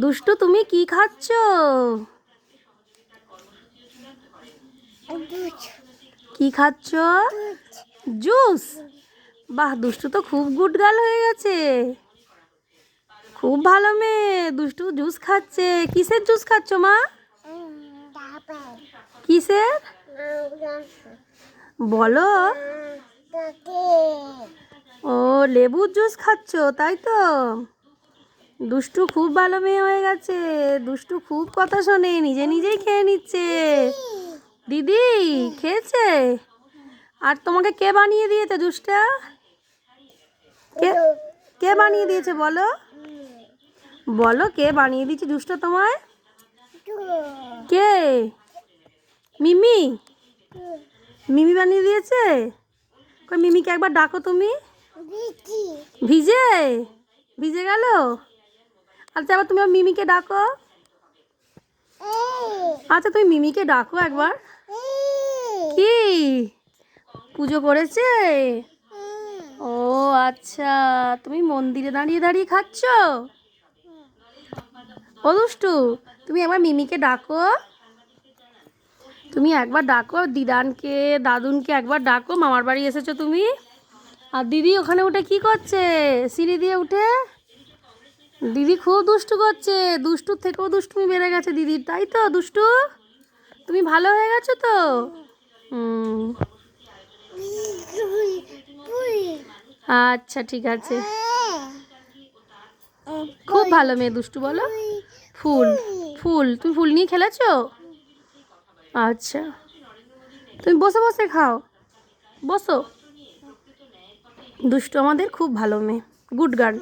দুষ্টু, তুমি কি খাচ্ছ? কি খাচ্ছ? জুস? বাহ, দুষ্টু তো খুব গুড গার্ল হয়ে গেছে। খুব ভালো মেয়ে, দুষ্টু জুস খাচ্ছে। কিসের জুস খাচ্ছ, মা? কিসের? বলো। ও, লেবুর জুস খাচ্ছ, তাই তো? দুষ্টু খুব ভালো মেয়ে হয়ে গেছে। দুষ্টু খুব কথা শোনে নিজে নিজেই খেয়ে নিচ্ছে। দিদি খেয়েছে? আর তোমাকে কে বানিয়ে দিয়েছে জুসটা কে কে বানিয়ে দিয়েছে বলো? বলো কে বানিয়ে দিয়েছে জুসটা তোমায়? কে? মিমি? মিমি বানিয়ে দিয়েছে? কই মিমিকে একবার ডাকো তুমি। ভিজে? ভিজে গেল? আচ্ছা আবার তুমি মিমিকে ডাকো। আচ্ছা তুমি মিমিকে ডাকো একবার। কি? পুজো করেছে? ও আচ্ছা তুমি মন্দিরে দাঁড়িয়ে দাঁড়িয়ে খাচ্ছ? ও, দুষ্টু, তুমি একবার মিমিকে ডাকো। তুমি একবার ডাকো, দিদানকে, দাদুনকে একবার ডাকো। মামার বাড়ি এসেছ তুমি। আর দিদি ওখানে উঠে কি করছে? সিঁড়ি দিয়ে উঠে? দিদি খুব দুষ্টু করছে। দুষ্টুর থেকেও দুষ্টুমি বেড়ে গেছে দিদির তাই তো দুষ্টু? তুমি ভালো হয়ে গেছো তো? আচ্ছা ঠিক আছে। খুব ভালো মেয়ে দুষ্টু, বলো। ফুল ফুল, তুমি ফুল নিয়ে খেলেছো? আচ্ছা। তুমি বসে বসে খাও। বসো। দুষ্টু আমাদের খুব ভালো মেয়ে, গুড গার্ল।